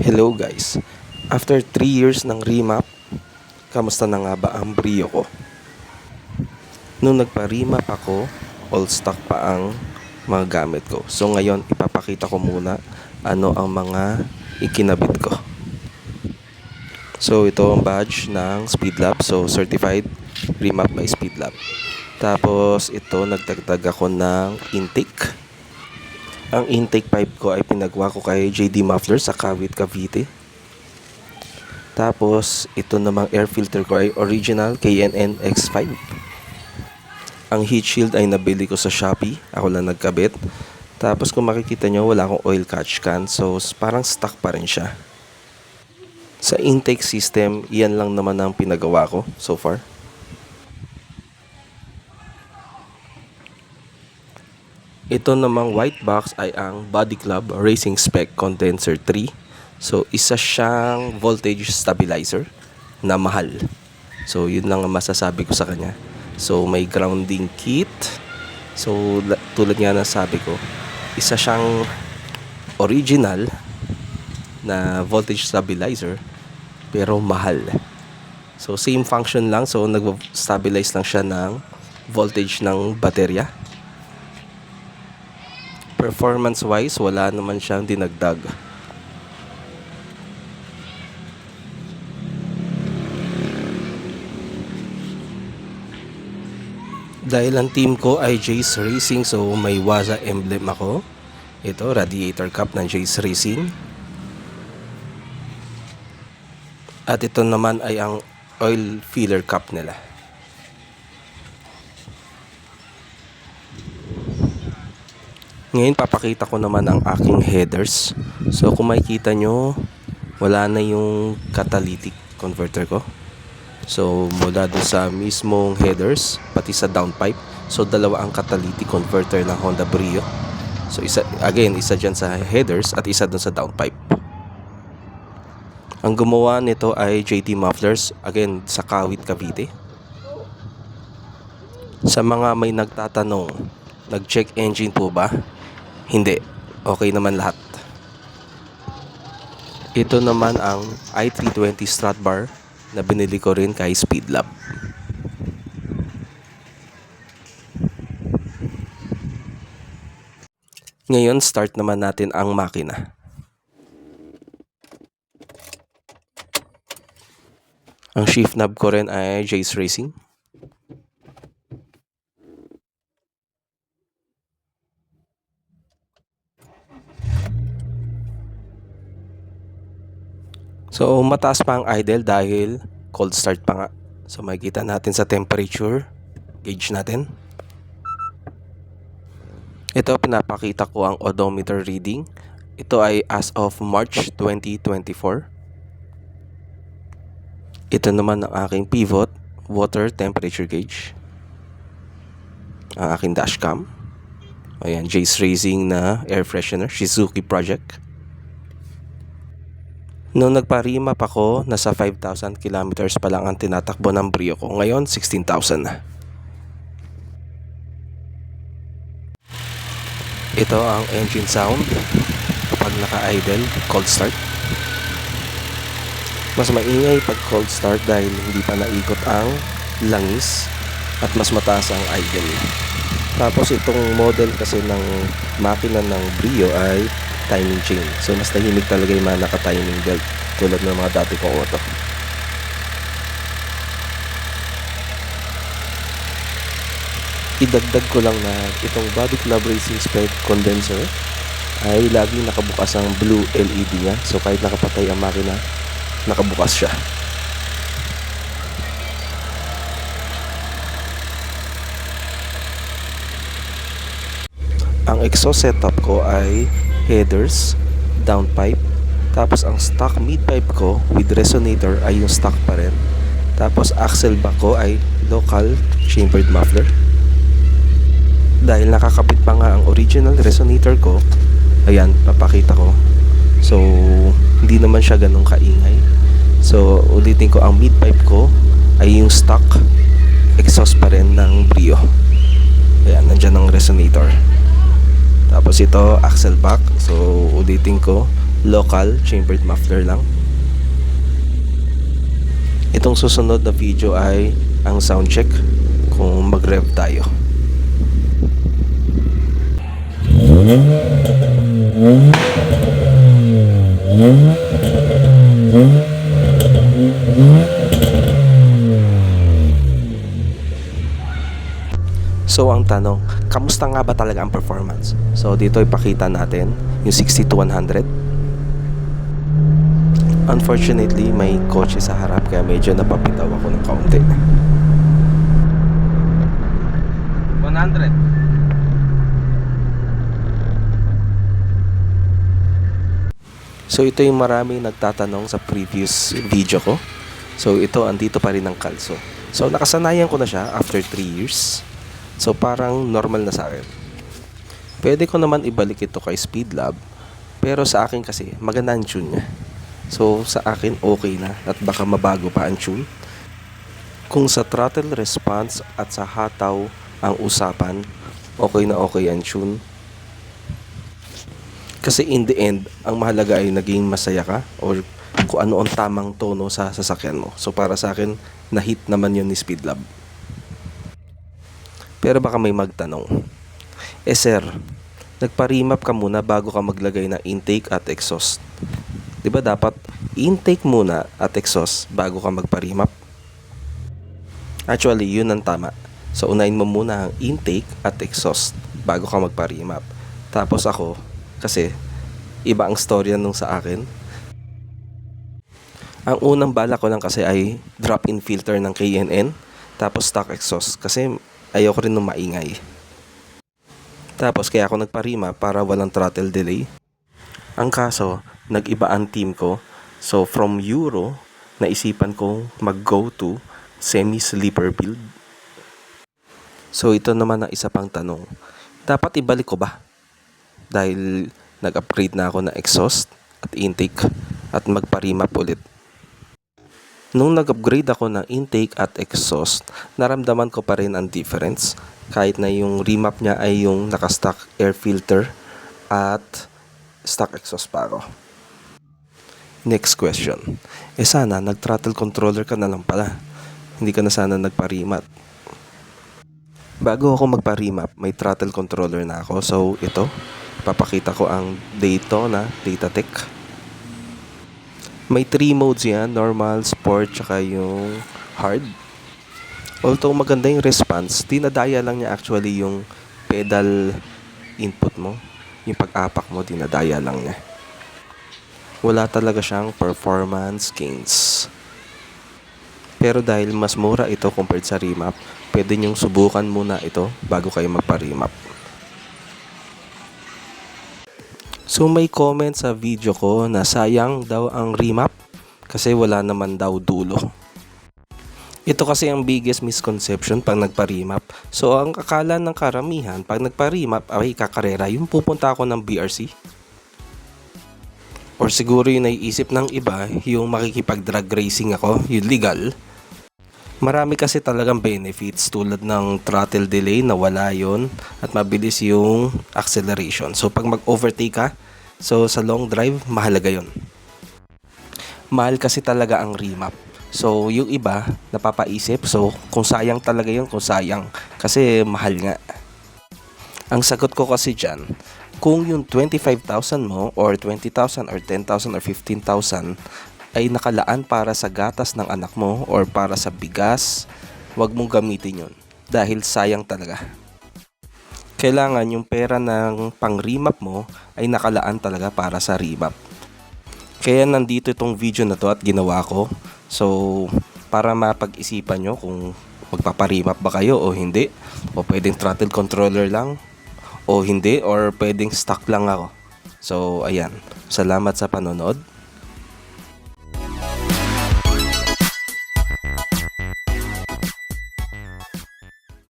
Hello guys. After 3 years ng remap, kamusta na nga ba ang brio ko? Nung nagpa-remap ako, all stock pa ang mga gamit ko. So ngayon, ipapakita ko muna ano ang mga ikinabit ko. So ito ang badge ng Speedlab. So certified remap by Speedlab. Tapos ito, nagdagdag ako ng intake. Ang intake pipe ko ay pinagawa ko kay JD Muffler sa Kawit, Cavite. Tapos, ito namang air filter ko ay original KNN X5. Ang heat shield ay nabili ko sa Shopee. Ako lang nagkabit. Tapos kung makikita nyo, wala akong oil catch can. So, parang stuck pa rin siya. Sa intake system, iyan lang naman ang pinagawa ko so far. Ito namang white box ay ang Body Club Racing Spec Condenser 3. So, isa siyang voltage stabilizer na mahal. So, yun lang ang masasabi ko sa kanya. So, may grounding kit. So, la- tulad nga ng sabi ko, isa siyang original na voltage stabilizer pero mahal. So, same function lang. So, nag-stabilize lang siya ng voltage ng baterya performance wise wala naman siyang dinagdag. Dahil ang team ko ay Jace Racing so may Waza emblem ako. Ito radiator cup ng Jace Racing. At ito naman ay ang oil filler cup nila Ngayon papakita ko naman ang aking headers. So kung makikita nyo, wala na yung catalytic converter ko. So mula doon sa mismong headers, pati sa downpipe. So dalawa ang catalytic converter ng Honda Brio. So isa, again, isa dyan sa headers at isa doon sa downpipe. Ang gumawa nito ay JT Mufflers, again sa Kawit, Cavite. Sa mga may nagtatanong, nag-check engine po ba? Hindi. Okay naman lahat. Ito naman ang i320 strut bar na binili ko rin kay Speedlab. Ngayon, start naman natin ang makina. Ang shift knob ko rin ay Jace Racing. So, mataas pa ang idle dahil cold start pa nga. So, makikita natin sa temperature gauge natin. Ito, pinapakita ko ang odometer reading. Ito ay as of March 2024. Ito naman ang aking pivot water temperature gauge. Ang aking dashcam. Ayan, Jace Racing na air freshener, Shizuki project. Noong nagpa-remap ako, nasa 5,000 kilometers pa lang ang tinatakbo ng Brio ko. Ngayon, 16,000 na. Ito ang engine sound kapag naka-idle, cold start. Mas maingay pag cold start dahil hindi pa naikot ang langis at mas mataas ang idle. Tapos itong model kasi ng makina ng Brio ay timing chain. So mas tahimik talaga yung mga naka-timing belt tulad ng mga dati kong auto. Idagdag ko lang na itong Body Club Racing Spec condenser ay laging nakabukas ang blue LED niya. So kahit nakapatay ang makina, nakabukas siya. Ang exhaust setup ko ay headers, downpipe, tapos ang stock midpipe ko with resonator ay yung stock pa rin. Tapos axle back ko ay local chambered muffler. Dahil nakakabit pa nga ang original resonator ko, ayan, papakita ko. So, hindi naman siya ganun kaingay. So, ulitin ko, ang midpipe ko ay yung stock exhaust pa rin ng Brio. Ayan, nandyan ang resonator. Tapos ito, axle back. So, ulitin ko, local chambered muffler lang. Itong susunod na video ay ang sound check kung mag-rev tayo. So ang tanong, kamusta nga ba talaga ang performance? So dito ipakita natin yung 60 to 100. Unfortunately, may kotse sa harap kaya medyo napapitaw ako ng kaunti. 100. So ito yung marami nagtatanong sa previous video ko. So ito, andito pa rin ang kalso. So nakasanayan ko na siya after 3 years. So parang normal na sa akin. Pwede ko naman ibalik ito kay Speedlab. Pero sa akin kasi, maganda ang tune niya. So sa akin, okay na. At baka mabago pa ang tune. Kung sa throttle response at sa hataw ang usapan, okay na okay ang tune. Kasi in the end, ang mahalaga ay naging masaya ka or kung ano ang tamang tono sa sasakyan mo. So para sa akin, na-hit naman yun ni Speedlab. Pero baka may magtanong. Eh sir, nagpa-remap ka muna bago ka maglagay ng intake at exhaust. 'Di ba dapat intake muna at exhaust bago ka magpa-remap? Actually, yun ang tama. So unahin mo muna ang intake at exhaust bago ka magpa-remap. Tapos ako, kasi iba ang storya nung sa akin. Ang unang bala ko lang kasi ay drop-in filter ng KNN tapos stock exhaust kasi ayoko rin nung maingay. Tapos kaya ako nagparima para walang throttle delay. Ang kaso, nag-iba ang team ko. So from Euro, naisipan kong mag-go to semi-sleeper build. So ito naman ang isa pang tanong. Dapat ibalik ko ba? Dahil nag-upgrade na ako ng exhaust at intake at magpa-remap ulit. Nung nag-upgrade ako ng intake at exhaust, naramdaman ko pa rin ang difference kahit na yung remap niya ay yung naka-stock air filter at stock exhaust pa ako. Next question. Eh sana nag-throttle controller ka na lang pala. Hindi ka na sana nagpa-remap. Bago ako magpa-remap, may throttle controller na ako. So ito, papakita ko ang Daytona Datatech. May 3 modes yan, normal, sport, tsaka yung hard. Although maganda yung response, dinadaya lang niya actually yung pedal input mo. Yung pag-apak mo, dinadaya lang niya. Wala talaga siyang performance gains. Pero dahil mas mura ito compared sa remap, pwede niyong subukan muna ito bago kayo magpa-remap. So may comment sa video ko na sayang daw ang remap kasi wala naman daw dulo. Ito kasi ang biggest misconception pag nagpa-remap. So ang akala ng karamihan pag nagpa-remap ay kakarera yung pupunta ako ng BRC. Or siguro yung naiisip ng iba yung makikipag-drag racing ako, yung legal. Marami kasi talagang benefits tulad ng throttle delay na wala yon at mabilis yung acceleration. So pag mag-overtake ka, so sa long drive, mahalaga yon. Mahal kasi talaga ang remap. So yung iba, napapaisip, so kung sayang talaga yon kung sayang. Kasi mahal nga. Ang sagot ko kasi dyan, kung yung 25,000 mo or 20,000 or 10,000 or 15,000 ay nakalaan para sa gatas ng anak mo or para sa bigas, wag mong gamitin yon dahil sayang talaga. Kailangan yung pera ng pang-remap mo ay nakalaan talaga para sa remap. Kaya nandito itong video na to at ginawa ko. So, para mapag-isipan nyo kung magpaparimap ba kayo o hindi. O pwedeng throttle controller lang o hindi or pwedeng stock lang ako. So, ayan. Salamat sa panonood.